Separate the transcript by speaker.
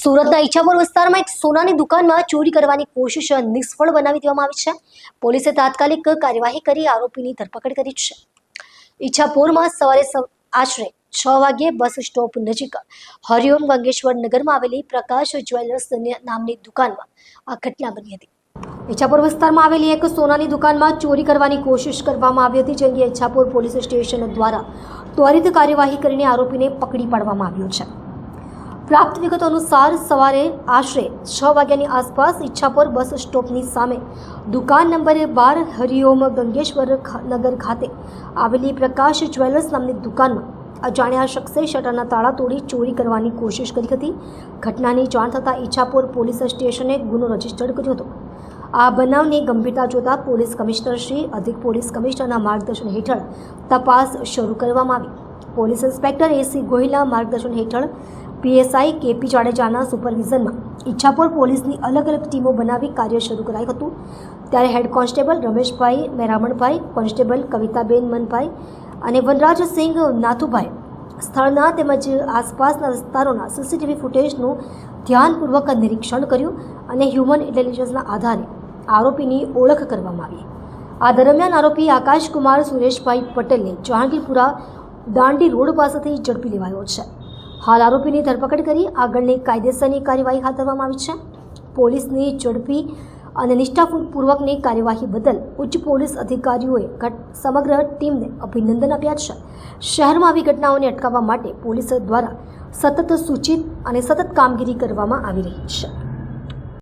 Speaker 1: સુરતના ઈચ્છાપુર વિસ્તારમાં એક સોનાની દુકાનમાં ચોરી કરવાની કોશિશ નિષ્ફળ બનાવી દેવામાં આવી છે. પોલીસે તાત્કાલિક કાર્યવાહી કરી, આરોપીની ધરપકડ કરી છે. ઈચ્છાપુરમાં સવારે આશરે છ વાગ્યે બસ સ્ટોપ નજીક હરિઓમ ગંગેશ્વર નગરમાં આવેલી પ્રકાશ જ્વેલર્સ નામની દુકાનમાં આ ઘટના બની હતી. ઈચ્છાપુર વિસ્તારમાં આવેલી એક સોનાની દુકાનમાં ચોરી કરવાની કોશિશ કરવામાં આવી હતી જે અંગે ઈચ્છાપુર પોલીસ સ્ટેશન દ્વારા ત્વરિત કાર્યવાહી કરીને આરોપીને પકડી પાડવામાં આવ્યો છે. પ્રાપ્ત વિગતો અનુસાર સવારે આશરે છ વાગ્યાની આસપાસ ઈચ્છાપોર બસ સ્ટોપની સામે દુકાન નંબરે બાર હરિઓમ ગંગેશ્વર નગર ખાતે આવેલી પ્રકાશ જ્વેલર્સ નામની દુકાનમાં અજાણ્યા શખ્સે શટરના તાળા તોડી ચોરી કરવાની કોશિશ કરી હતી. ઘટનાની જાણ થતાં ઈચ્છાપુર પોલીસ સ્ટેશને ગુનો રજિસ્ટર કર્યો હતો. આ બનાવની ગંભીરતા જોતાં પોલીસ કમિશનર શ્રી, અધિક પોલીસ કમિશનરના માર્ગદર્શન હેઠળ તપાસ શરૂ કરવામાં આવી. પોલીસ ઇન્સ્પેક્ટર એસી ગોહિલા માર્ગદર્શન હેઠળ પીએસઆઈ કેપી જાડેજાના સુપરવિઝનમાં ઈચ્છાપુર પોલીસની અલગ અલગ ટીમો બનાવી કાર્ય શરૂ કરાયું હતું. ત્યારે head constable Rameshbhai, Meramanbhai, constable Kavitaben Manbhai અને વનરાજસિંહ નાથુભાઈ. સ્થળના તેમજ આસપાસના વિસ્તારોના સીસીટીવી ફૂટેજનું ધ્યાનપૂર્વક નિરીક્ષણ કર્યું અને હ્યુમન ઇન્ટેલિજન્સના આધારે આરોપીની ઓળખ કરવામાં આવી. આ દરમિયાન આરોપી આકાશકુમાર સુરેશભાઈ પટેલને જહાંગીરપુરા દાંડી રોડ પાસેથી ઝડપી લેવાયો છે. હાલ આરોપીની ધરપકડ કરી આગળની કાયદેસરની કાર્યવાહી હાથ ધરવામાં આવી છે. પોલીસની ઝડપી અને નિષ્ઠાપૂર્વકની કાર્યવાહી બદલ ઉચ્ચ પોલીસ અધિકારીઓએ સમગ્ર ટીમને અભિનંદન આપ્યા છે. શહેરમાં આવી ઘટનાઓને અટકાવવા માટે પોલીસ દ્વારા સતત સૂચિત અને સતત કામગીરી કરવામાં આવી રહી છે.